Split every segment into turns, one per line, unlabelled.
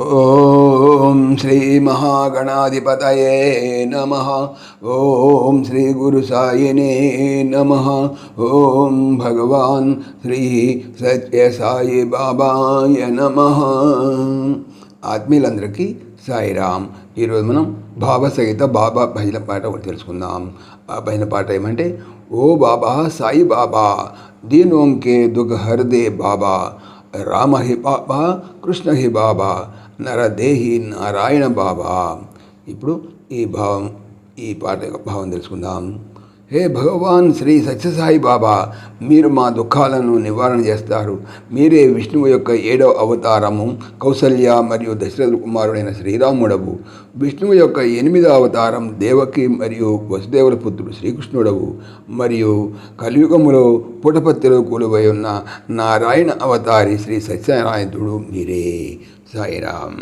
ఓం శ్రీ మహాగణాధిపతయే నమ. ఓం శ్రీ గురు సాయినే నమ. ఓం భగవాన్ శ్రీ సత్య సాయి బాబాయ నమ. ఆత్మీయులందరికీ సాయిరామ్. ఈరోజు మనం భావసహిత బాబా భజన పాట ఒకటి తెలుసుకుందాం. ఆ భజన పాట ఏమంటే ఓ బాబా సాయి బాబా దీనోంకే దుఃఖ హరదే బాబా రామ హి బాబా కృష్ణ హి బాబా నరదేహి నారాయణ బాబా. ఇప్పుడు ఈ భావం ఈ పాట యొక్క భావం తెలుసుకుందాం. హే భగవాన్ శ్రీ సత్యసాయి బాబా మీరు మా దుఃఖాలను నివారణ చేస్తారు. మీరే విష్ణువు యొక్క ఏడవ అవతారము కౌసల్య మరియు దశరథ కుమారుడైన శ్రీరాముడవు. విష్ణువు యొక్క ఎనిమిదవ అవతారం దేవకి మరియు వసుదేవుల పుత్రుడు శ్రీకృష్ణుడవు. మరియు కలియుగములో పుటపత్తిలో కూలువై ఉన్న నారాయణ అవతారి శ్రీ సత్యనారాయణుడు మీరే. సాయిరామ్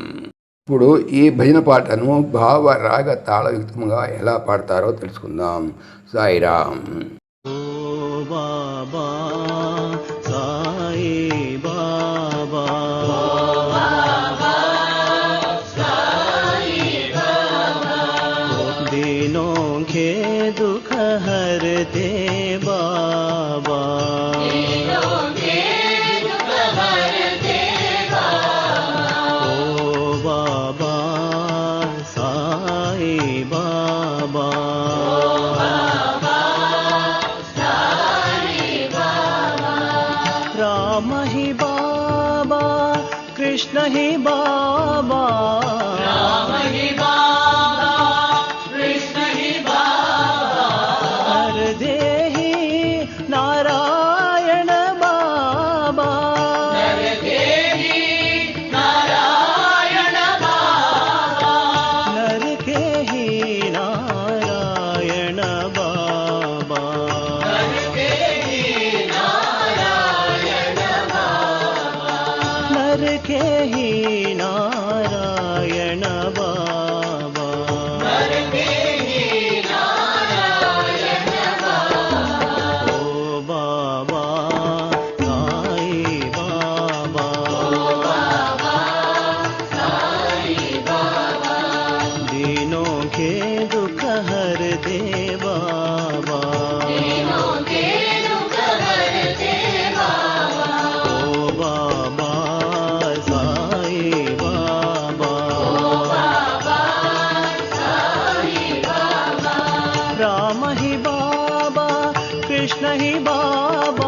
ఇప్పుడు ఈ భజన పాటను భావ రాగ తాళయుక్తంగా ఎలా పాడతారో తెలుసుకుందాం సాయిరామ్
ఓ బాబా సాయి బాబా दिनों के दुख हरते बाबा राम ही बाबा कृष्ण ही बाबा। राम ही नर के ही नारायण बाबा। नर के ही नारायण बाबा। ओ बाबा साई बाबा। दिनों के दुख हर दे नहीं बाबा।